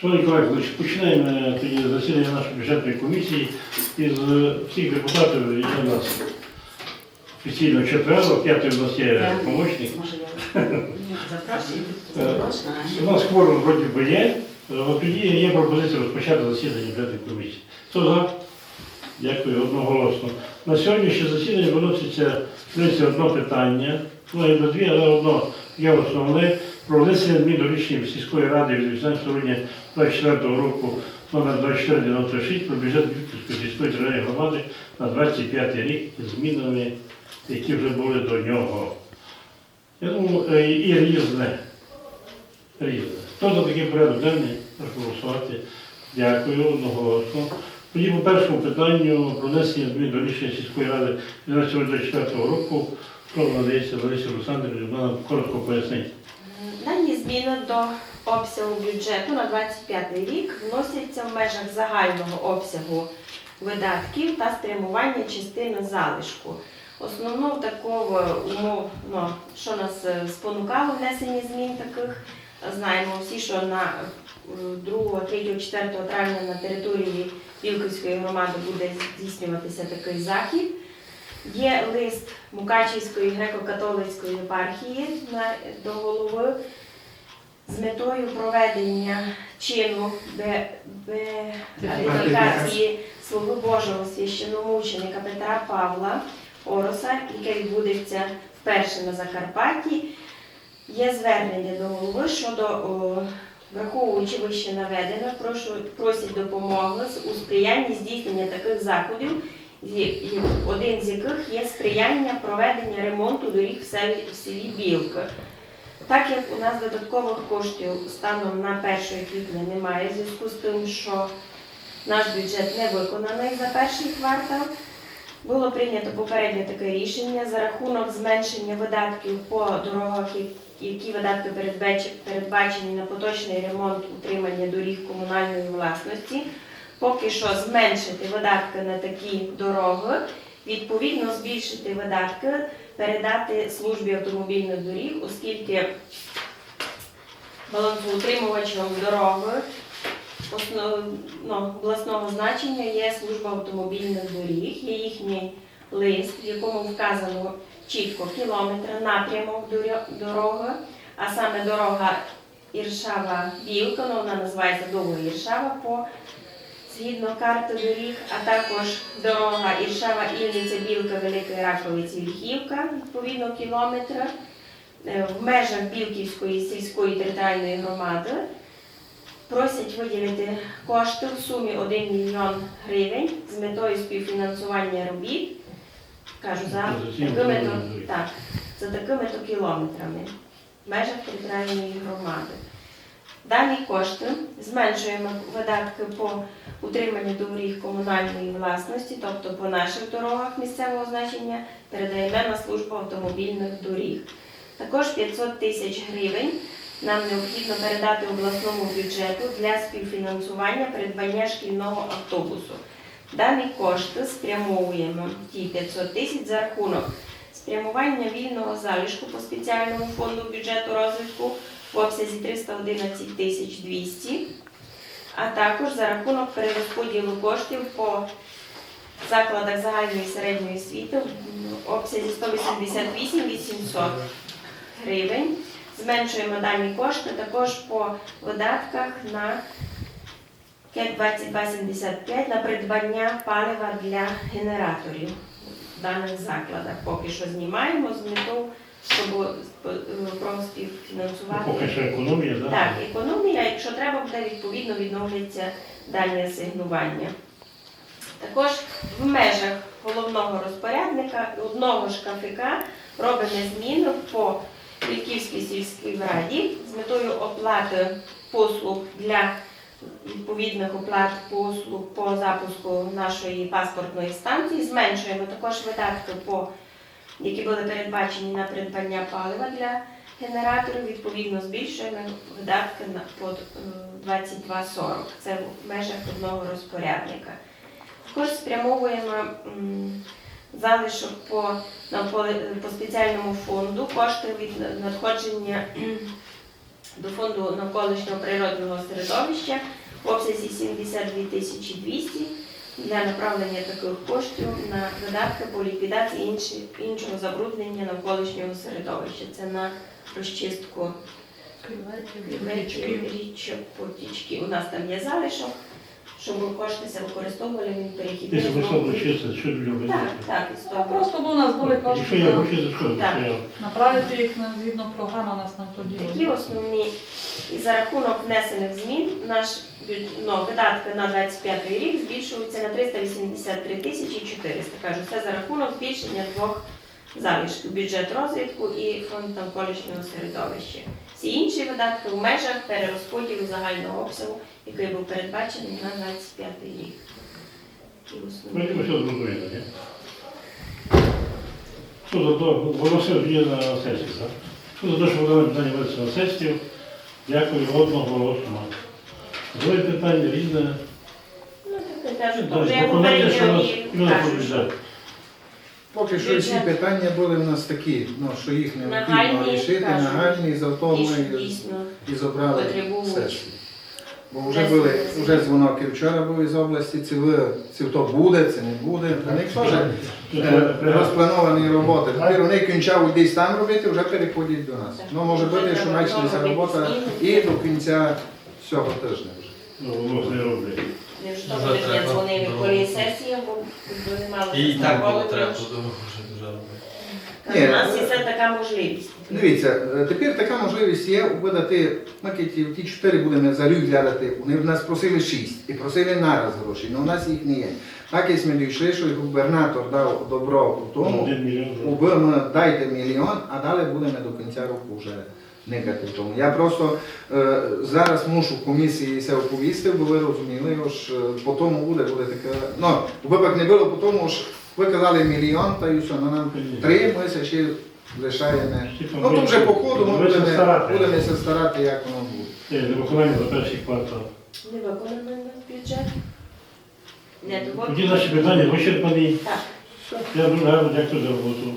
Шановні колеги, починаємо е, тоді засідання нашої бюджетної комісії із е, всіх депутатів, є у нас офіційно четверо, п'ятий у нас є помічник. Е? У нас кворум вроді би є, е, тоді є пропозиція розпочати засідання бюджетної комісії. Хто за? Дякую, одноголосно. На сьогоднішнє засідання виноситься одне питання, ну і до дві, але одно є основне про внесення змін до рішення сільської ради від 18 грудня 24 року номер 2496 про бюджет Вікторської сільської територіальної громади на 25 рік з змінами, які вже були до нього. Я думаю, е, і різне. Різне. Хто за такий порядок денний? Прошу голосувати. Дякую, одноголосно. Тоді по першому питанню про внесення змін до рішення сільської ради 24 року. Слово надається Ларисі Олександрівні, вона коротко пояснить. Дані зміни до обсягу бюджету на 25 рік вносяться в межах загального обсягу видатків та спрямування частини залишку. Основну таку умов, ну, що нас е, спонукало внесення змін таких, знаємо всі, що на е, 2, 3, 4 травня на території Вілківської громади буде здійснюватися такий захід. Є лист Мукачівської греко-католицької єпархії до голови з метою проведення чину бе- беатифікації Слуги Божого священомученика Петра Павла Ороса, яке відбудеться вперше на Закарпатті. Є звернення до голови щодо, о, враховуючи вище наведене, прошу, просять допомоги у сприянні здійснення таких заходів, один з яких є сприяння проведення ремонту доріг в селі, Білка. Так як у нас додаткових коштів станом на 1 квітня немає, в зв'язку з тим, що наш бюджет не виконаний за перший квартал, було прийнято попереднє таке рішення за рахунок зменшення видатків по дорогах, які видатки передбачені на поточний ремонт утримання доріг комунальної власності. Поки що зменшити видатки на такі дороги, відповідно збільшити видатки, передати службі автомобільних доріг, оскільки балансоутримувачем дороги основ, ну, обласного значення є служба автомобільних доріг, є їхній лист, в якому вказано чітко кілометри, напрямок дороги, а саме дорога Іршава-Білка, ну, вона називається довга Іршава по згідно карти доріг, а також дорога Іршава, Ільниця, Білка, Велика Раковиці, Вільхівка, відповідно кілометри. Е, В межах Білківської сільської територіальної громади просять виділити кошти в сумі 1 мільйон гривень з метою співфінансування робіт. Кажу, за За такими то, так, за такими то кілометрами в межах територіальної громади. Дані кошти зменшуємо видатки по утриманню доріг комунальної власності, тобто по наших дорогах місцевого значення, передаємо на службу автомобільних доріг. Також 500 тисяч гривень нам необхідно передати обласному бюджету для співфінансування придбання шкільного автобусу. Дані кошти спрямовуємо ті 500 тисяч за рахунок спрямування вільного залишку по спеціальному фонду бюджету в обсязі 311 тисяч 200, а також за рахунок перерозподілу коштів по закладах загальної і середньої освіти в обсязі 188 800 гривень. Зменшуємо дані кошти також по видатках на КЕК 2275 на придбання палива для генераторів в даних закладах. Поки що знімаємо з метою, щоб е, про співфінансувати. Ну, Поки що економія, так? Так, економія, якщо треба буде, відповідно відновляться дані асигнування. Також в межах головного розпорядника одного ж робимо зміни по Львівській сільській раді з метою оплати послуг для відповідних оплат послуг по запуску нашої паспортної станції. Зменшуємо також видатки, по, які були передбачені на придбання палива для генераторів, відповідно збільшуємо видатки на под е, 22,40. Це в межах одного розпорядника. Також спрямовуємо залишок по, по, по спеціальному фонду, кошти від надходження до фонду навколишнього природного середовища в обсязі 72 тисячі 200 для направлення таких коштів на видатки по ліквідації інші- іншого забруднення навколишнього середовища. Це на розчистку річок, потічки. У нас там є залишок, щоб кошти се використовували він Ти перехідний. себе особо чисто, що любить. Так, так, із А того. просто бо у нас були Якщо кошти я на- хочу Так. що я направити їх на згідно програми, у нас на тоді. Такі основні і за рахунок внесених змін наш бю- ну, видатки на 25 рік збільшуються на 383 тисячі 400. Кажу, це за рахунок збільшення двох залишків бюджет розвитку і фонд навколишнього середовища. Всі інші видатки в межах перерозподілу загального обсягу, який був передбачений на 25 рік. Ні? Що за то, воно все є на сесії, так? Що за те, що воно питання ведеться на сесію? Дякую, одного голосу. Друге питання різне. Ну, так кажу, то Далі, вже я Виконання, що у нас попередньо і кажу, що. Поки що всі Бюджет. питання були в нас такі, ну, що їх необхідно Нагальні, рішити, кажуть. нагальні, за того і ми дійсно і забрали потребують. сесію. Бо вже були, вже дзвонок і вчора був із області, чи ви, чи то буде, чи не буде. А них теж е, розплановані роботи. Тепер вони кінчав десь там робити, вже переходять до нас. Ну, може бути, що треба робота і до кінця цього тижня вже. Ну, воно не роблять. Не ж того, що я треба дзвонив, дорогу. коли сесія, бо не мали І так було треба тому що що дуже робити. Ні, У нас є е, це така можливість. Дивіться, е, тепер така можливість є видати макеті, ті чотири будемо за рік глядати. Вони в нас просили шість і просили нараз гроші, але у нас їх не є. Так як ми дійшли, що губернатор дав добро у тому, мільйон. убимо дайте мільйон, а далі будемо до кінця року вже никати в тому. Я просто е, зараз мушу комісії це оповісти, бо ви розуміли, що по тому буде, буде таке. Ну, випадок не було, по тому ж ви казали мільйон, та і все, ну нам три, ми це ще лишаємо. Ну то вже по ходу ми Ми будемо, будемо старати, як воно буде. Е, Невиконання за перший квартал. Не виконано бюджет. Не Тоді наші питання вичерпані. Так. Я дуже гарно дякую за роботу.